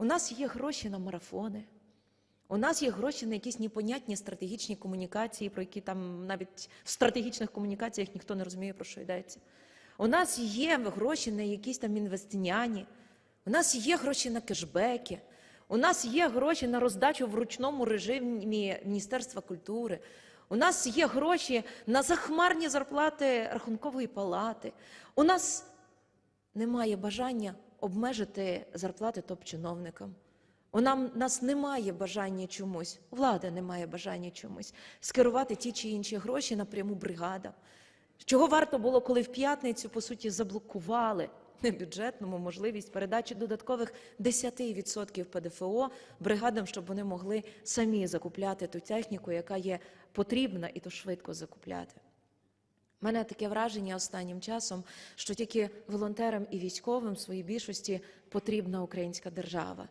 У нас є гроші на марафони. У нас є гроші на якісь непонятні стратегічні комунікації, про які там навіть в стратегічних комунікаціях ніхто не розуміє, про що йдеться. У нас є гроші на якісь там інвестиняні, у нас є гроші на кешбеки, у нас є гроші на роздачу в ручному режимі Міністерства культури. У нас є гроші на захмарні зарплати рахункової палати. У нас немає бажання обмежити зарплати топ-чиновникам. У нам нас немає бажання чомусь, влада не має бажання чомусь скерувати ті чи інші гроші напряму бригадам. Чого варто було, коли в п'ятницю, по суті, заблокували на бюджетному можливість передачі додаткових 10% ПДФО бригадам, щоб вони могли самі закупляти ту техніку, яка є потрібна, і то швидко закупляти. У мене таке враження останнім часом, що тільки волонтерам і військовим в своїй більшості потрібна українська держава.